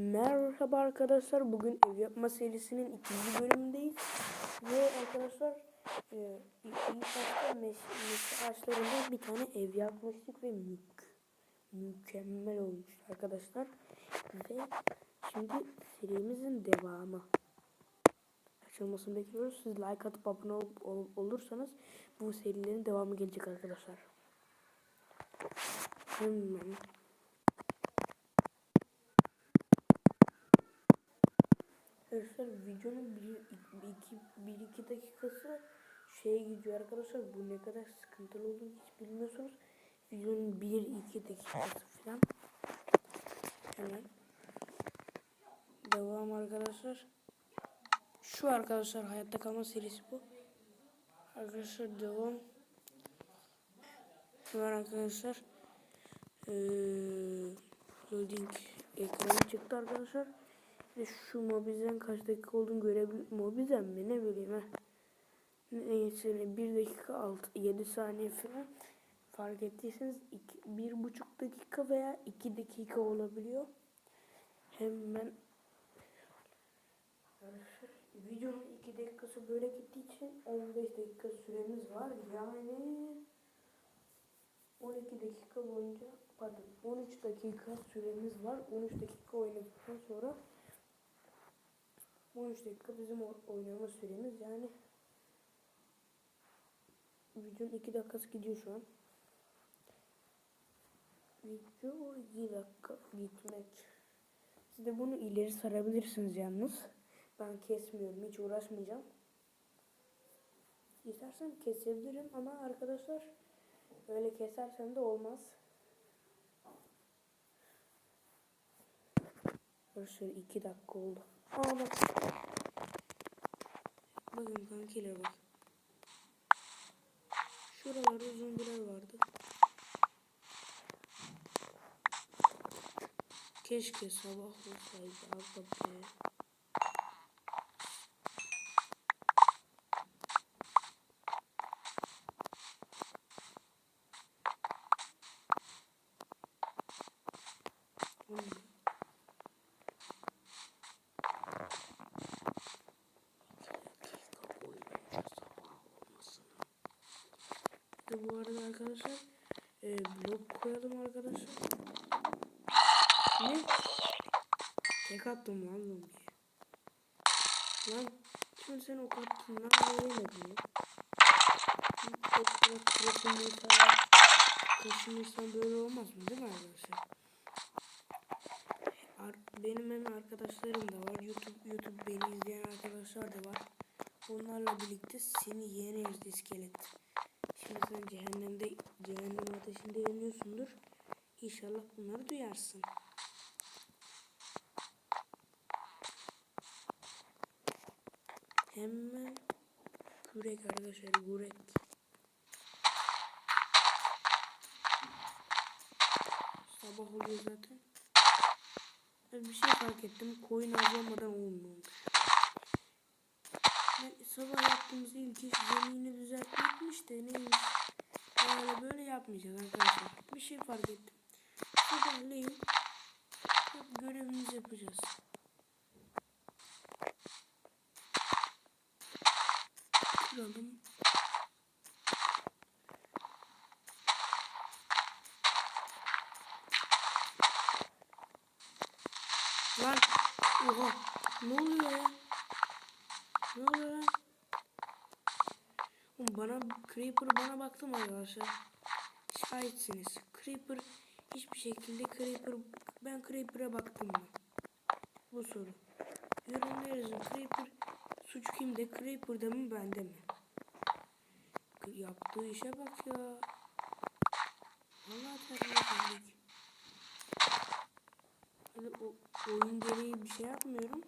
Merhaba arkadaşlar. Bugün ev yapma serisinin ikinci bölümündeyiz. Ve arkadaşlar e, ilk başta meşe, ağaçlarından bir tane ev yapmıştık ve mük, mükemmel olmuş arkadaşlar. Ve şimdi serimizin devamı. Açılmasını bekliyoruz. Siz like atıp abone ol, ol- olursanız bu serilerin devamı gelecek arkadaşlar. Hemen Arkadaşlar videonun bir iki, bir iki dakikası şeye gidiyor arkadaşlar. Bu ne kadar sıkıntılı olduğunu hiç bilmiyorsunuz. Videonun bir iki dakikası falan. Hemen. Devam arkadaşlar. Şu arkadaşlar hayatta kalma serisi bu. Arkadaşlar devam. Hemen arkadaşlar. Ee, loading ekranı çıktı arkadaşlar. Ve şu Mobizen kaç dakika olduğunu görebilir. Mobizen mi ne bileyim ha. Neyse 1 dakika 6 7 saniye falan fark ettiyseniz 1,5 dakika veya 2 dakika olabiliyor. Hemen videonun 2 dakikası böyle gittiği için 15 dakika süremiz var. Yani 12 dakika boyunca pardon 13 dakika süremiz var. 13 dakika oynadıktan sonra 13 dakika bizim oynama süremiz yani videonun 2 dakikası gidiyor şu an. Video 2 dakika gitmek. Siz de bunu ileri sarabilirsiniz yalnız. Ben kesmiyorum hiç uğraşmayacağım. İstersen kesebilirim ama arkadaşlar öyle kesersem de olmaz. Arkadaşlar 2 dakika oldu. Aa bak. Bakın kankiler bak. Şuralarda zombiler vardı. Keşke sabah olsaydı aga be. Bu arada arkadaşlar e, blok koyalım arkadaşlar. Ne? Tek attım lan zombiye. Lan şimdi sen ok attın lan öğrenmedin mi? Ok ok kaşınırsan, kaşınırsan böyle olmaz mı değil mi arkadaşlar? Ar- benim hem arkadaşlarım da var. YouTube YouTube beni izleyen arkadaşlar da var. Onlarla birlikte seni yeneriz iskelet. Şimdi sen cehennemde, cehennem ateşinde yanıyorsundur. İnşallah bunları duyarsın. Hemen kürek arkadaşlar kürek. Sabah oluyor zaten. Ben bir şey fark ettim. Koyun avlamadan olmuyormuş. Sabah yaptığımız ilk iş zemini düzeltmekmiş de neymiş. Böyle böyle yapmayacağız arkadaşlar. Bir şey fark ettim. Sabahleyin görevimizi yapacağız. Kuralım. Lan oha ne oluyor ya? Ne oluyor lan? Oğlum bana Creeper bana baktı mı arkadaşlar? Şahitsiniz. Creeper hiçbir şekilde Creeper ben Creeper'a baktım mı? Bu soru. Yorumlar yazın. Creeper suç kimde? Creeper'da mı bende mi? Yaptığı işe bak ya. Allah terbiyesizlik. Hani o oyun gereği bir şey yapmıyorum.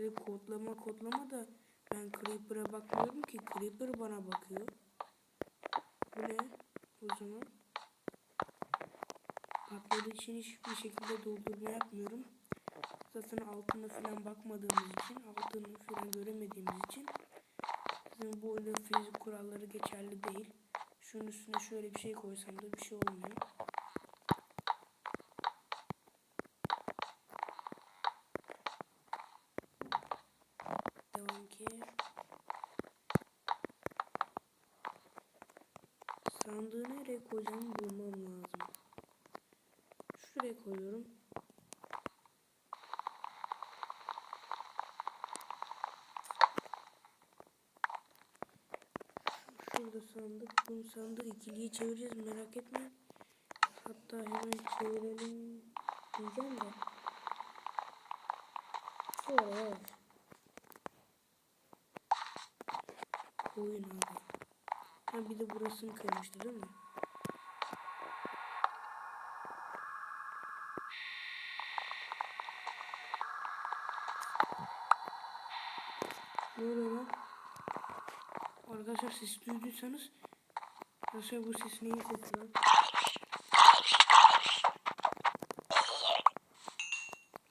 Hele kodlama kodlama da ben Creeper'a bakmıyorum ki Creeper bana bakıyor. Bu ne? O zaman upload için hiçbir şekilde doldurma yapmıyorum. Zaten altına falan bakmadığımız için, altını falan göremediğimiz için zaten bu oyunda fizik kuralları geçerli değil. Şunun üstüne şöyle bir şey koysam da bir şey olmuyor. Sandığı nereye koyacağımı bulmam lazım. Şuraya koyuyorum. Şurada sandık. Bu sandığı ikiliye çevireceğiz merak etmeyin. Hatta hemen çevirelim diyeceğim de. Yavaş. Koyun abi. Ha bir de burasını kırmıştı değil mi? Ne oluyor lan? Arkadaşlar ses duyduysanız Arkadaşlar bu ses neyin sesi lan?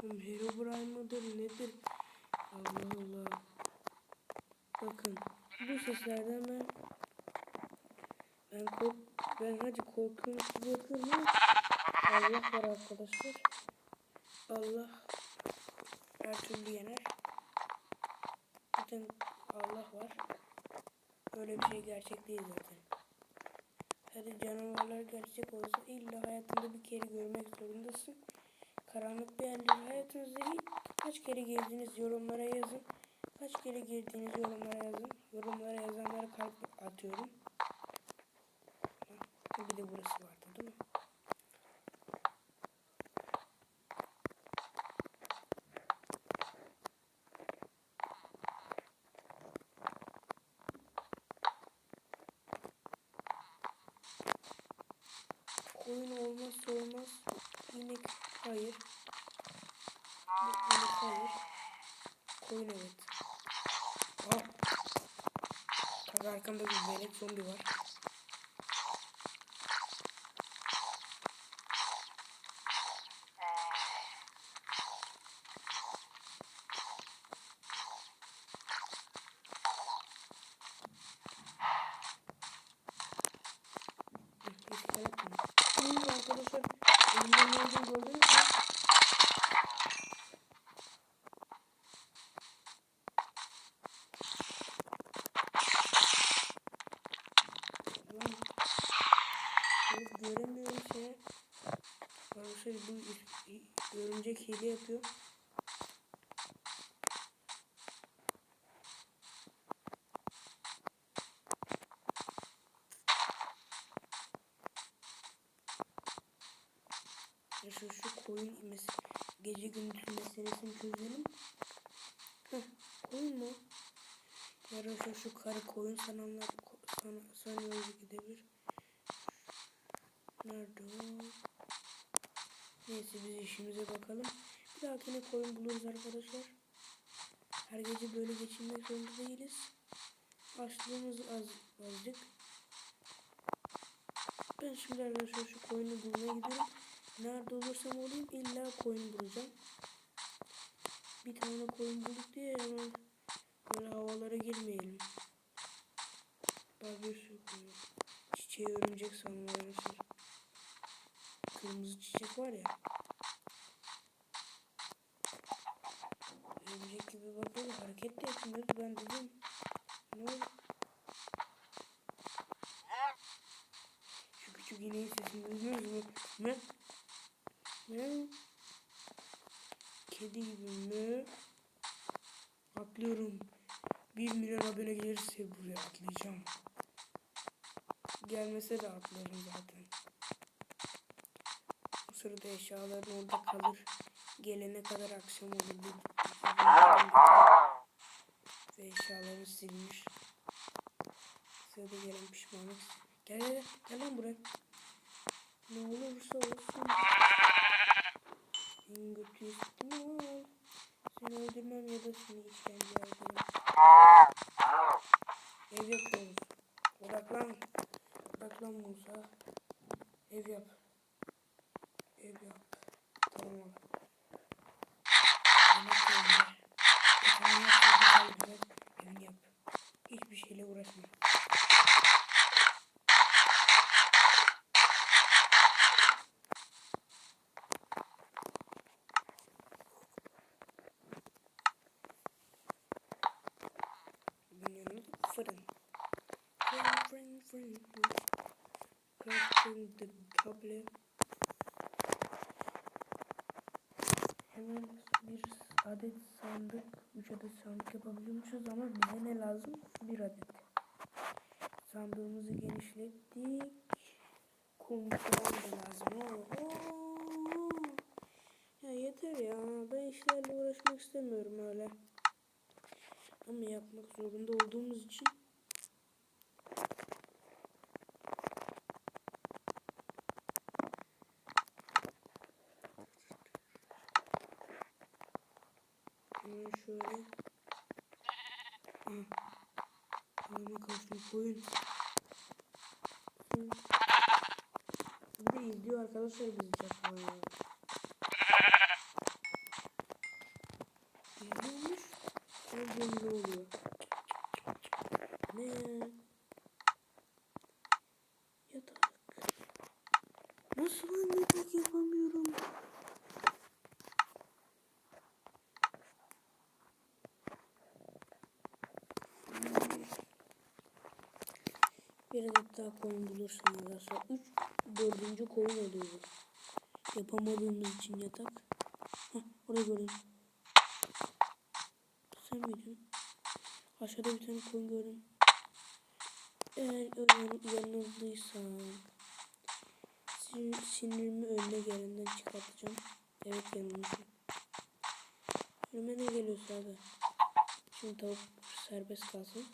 Oğlum Herobrine mıdır nedir? Allah Allah. Bakın bu seslerden ben ben kork ben hadi korkuyorum ama Allah var arkadaşlar. Allah her türlü yener. Zaten Allah var. Öyle bir şey gerçek değil zaten. Hadi canavarlar gerçek olsa illa hayatında bir kere görmek zorundasın. Karanlık bir yerleri hayatınızda kaç kere girdiniz yorumlara yazın. Kaç kere girdiğiniz yorumlara yazın. Yorumlara yazanlara kalp atıyorum. De burası vardı değil mi? Koyun olmazsa olmaz. İnek hayır. İnek hayır. Koyun evet. Ah. Tabii arkamda bir velet zombi var. Hı, iskelet mi? Şimdi arkadaşlar elimden ne olduğunu gördünüz mü? Lan, evet, göremiyorum seni. Arkadaşlar bu örümcek hile yapıyor. Ya şu, şu koyun mes gece gündüz meselesini çözelim. Heh, koyun mu? Yarın şu, karı koyun sananlar san sanıyor gidebilir. Nerede o? Neyse biz işimize bakalım. Bir dahakine koyun buluruz arkadaşlar. Her gece böyle geçinmek zorunda değiliz. Açlığımız az azıcık. Ben şimdi arkadaşlar şu koyunu bulmaya gidiyorum. Nerede olursam olayım illa koyun bulacağım. Bir tane koyun bulduk diye hemen böyle havalara girmeyelim. Daha bir sürü koyun. Çiçeği örümcek sanırım arkadaşlar. Kırmızı çiçek var ya. Örümcek gibi bakıyor hareket de yapmıyoruz ben dedim. Ne oldu? Şu küçük ineğin sesini duydunuz mu? Ne? Ne? Kedi gibi mi? Atlıyorum. Bir milyon abone gelirse buraya atlayacağım. Gelmese de atlarım zaten. Bu sırada eşyaların orada kalır. Gelene kadar akşam olur. Ve eşyalarını silmiş. Sırada gelen pişmanlık. Gel gel gel. Lan buraya. Ne olursa olsun. En kötü ihtimal. Seni öldürmem ya da seni işkence ederim. Ev yapıyoruz. Odaklan. Odaklan Musa. Ev yap. Ev yap. Tamam adet sandık, üç adet sandık yapabiliyormuşuz ama bize ne lazım? Bir adet. Sandığımızı genişlettik. Kum falan da lazım. Oo. Ya yeter ya. Ben işlerle uğraşmak istemiyorum öyle. Ama yapmak zorunda olduğumuz için Hemen şöyle. Hemen kafayı koyun. Şimdi izliyor arkadaşlar bizi çakmaya. Bir adet daha koyun bulursun arkadaşlar. Üç, dördüncü koyun oluyor. Yapamadığımız için yatak. Hah, orada gördüm. Sen miydin? Aşağıda bir tane koyun gördüm. Eğer yan, yanıldıysam sin, sinirimi önüne gelenden çıkartacağım. Evet yanılmışım. Önüme ne geliyorsa abi. Şimdi tavuk serbest kalsın.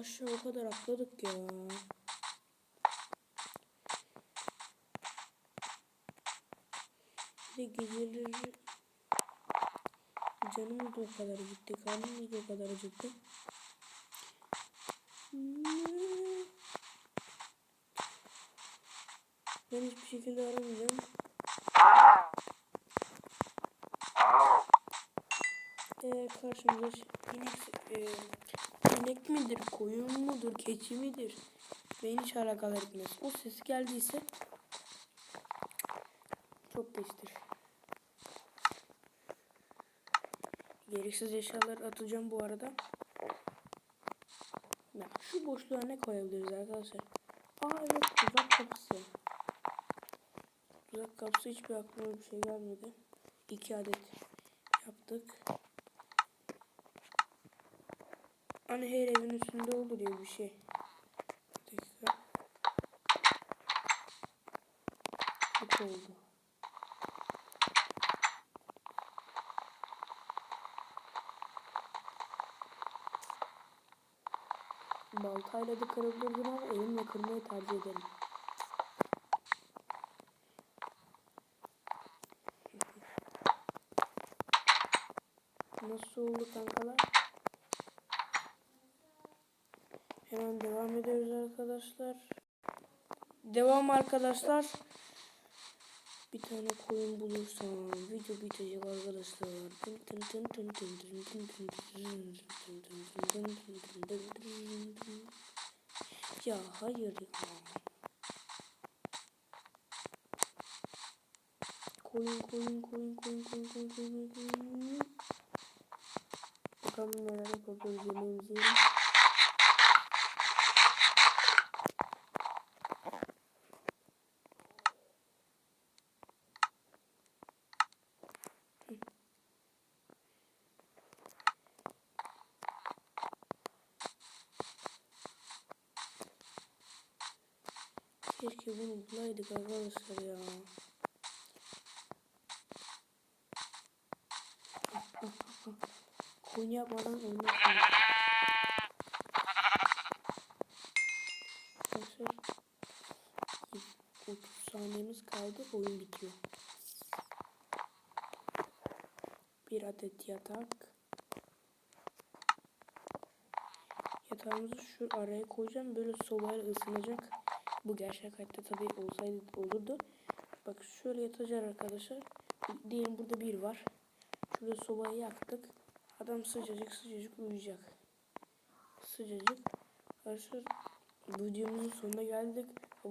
Aşağı o kadar atladık ya. Bir de geceleri canımız da o kadar gitti. Karnımız da o kadar acıktı. Ben hiçbir şekilde aramayacağım. Eğer karşımıza inek, e, inek midir, koyun mudur, keçi midir? Beni hiç alakadar etmez. O ses geldiyse çok geçtir. Gereksiz eşyalar atacağım bu arada. Ya şu boşluğa ne koyabiliriz arkadaşlar? Aa evet tuzak kapısı. Tuzak kapısı hiçbir aklıma bir şey gelmedi. İki adet yaptık. Hani her evin üstünde olur ya bir şey. Bir. Bu oldu. Baltayla da kırabilirdim ama elimle kırmayı tercih ederim. Nasıl oldu kankalar? Hemen devam ediyoruz arkadaşlar. Devam arkadaşlar. Bir tane koyun bulursam video bitecek arkadaşlar. Ya hayır ya. Koyun koyun koyun koyun koyun koyun koyun koyun. Bakalım neler yapabiliriz yemeğimizi yiyelim. Keşke bunu bulaydık arkadaşlar ya. Yapmadan oyunu koyun. Arkadaşlar 30 saniyemiz kaldı oyun bitiyor. Bir adet yatak. Yatağımızı şu araya koyacağım. Böyle sobayla ısınacak. Bu gerçek hayatta tabii olsaydı olurdu. Bak şöyle yatacak arkadaşlar. Diyelim burada bir var. Şurada sobayı yaktık. Adam sıcacık sıcacık uyuyacak. Sıcacık. Arkadaşlar videomuzun sonuna geldik. E,